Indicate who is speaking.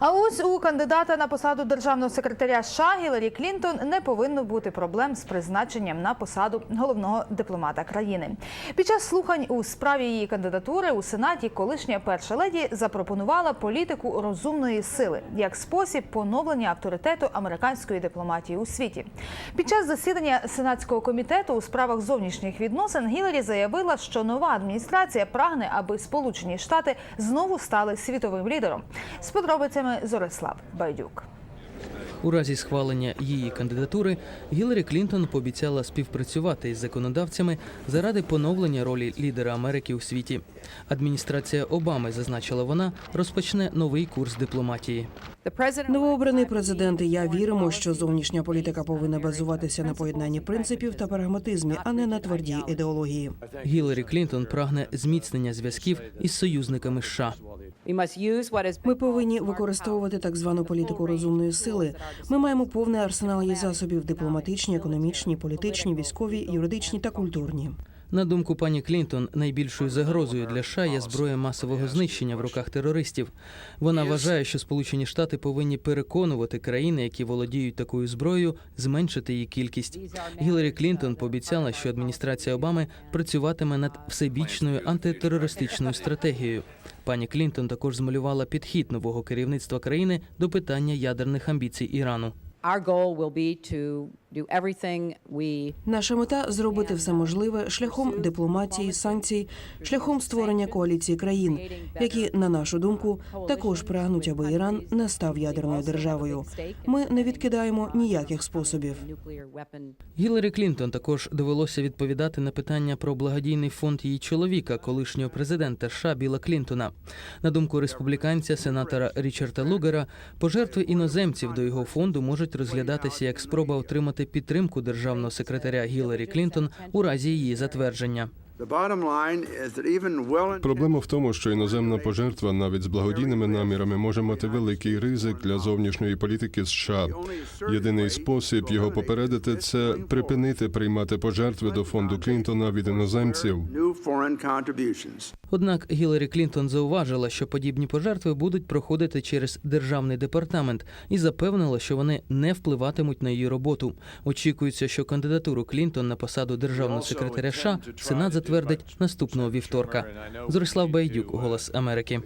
Speaker 1: А ось у кандидата на посаду державного секретаря США Гіларі Клінтон не повинно бути проблем з призначенням на посаду головного дипломата країни. Під час слухань у справі її кандидатури у сенаті колишня перша леді запропонувала політику розумної сили як спосіб поновлення авторитету американської дипломатії у світі. Під час засідання сенатського комітету у справах зовнішніх відносин Гіларі заявила, що нова адміністрація прагне, аби Сполучені Штати знову стали світовим лідером. З подробицями Зорислав Байдюк.
Speaker 2: У разі схвалення її кандидатури Гіларі Клінтон пообіцяла співпрацювати із законодавцями заради поновлення ролі лідера Америки у світі. Адміністрація Обами, зазначила вона, розпочне новий курс дипломатії.
Speaker 3: Новообраний президент і я віримо, що зовнішня політика повинна базуватися на поєднанні принципів та прагматизмі, а не на твердій ідеології.
Speaker 2: Гіларі Клінтон прагне зміцнення зв'язків із союзниками США.
Speaker 3: Ми повинні використовувати так звану політику розумної сили. Ми маємо повний арсенал її засобів: дипломатичні, економічні, політичні, військові, юридичні та культурні.
Speaker 2: На думку пані Клінтон, найбільшою загрозою для США є зброя масового знищення в руках терористів. Вона вважає, що Сполучені Штати повинні переконувати країни, які володіють такою зброєю, зменшити її кількість. Гіларі Клінтон пообіцяла, що адміністрація Обами працюватиме над всебічною антитерористичною стратегією. Пані Клінтон також змалювала підхід нового керівництва країни до питання ядерних амбіцій Ірану.
Speaker 4: Our goal will be to
Speaker 3: Наша мета зробити все можливе шляхом дипломатії, санкцій, шляхом створення коаліції країн, які, на нашу думку, також прагнуть, аби Іран не став ядерною державою. Ми не відкидаємо ніяких способів.
Speaker 4: nuclear
Speaker 2: Гіларі Клінтон також довелося відповідати на питання про благодійний фонд її чоловіка, колишнього президента США Біла Клінтона. На думку республіканця, сенатора Річарда Лугера, пожертви іноземців до його фонду можуть розглядатися як спроба отримати підтримку державного секретаря Гіларі Клінтон у разі її затвердження.
Speaker 5: Проблема в тому, що іноземна пожертва навіть з благодійними намірами може мати великий ризик для зовнішньої політики США. Єдиний спосіб його попередити це припинити приймати пожертви до фонду Клінтона від іноземців.
Speaker 2: Однак Гіларі Клінтон зауважила, що подібні пожертви будуть проходити через державний департамент і запевнила, що вони не впливатимуть на її роботу. Очікується, що кандидатуру Клінтон на посаду державного секретаря США Сенат затвердить наступного вівторка. Зорислав Байдюк, Голос Америки.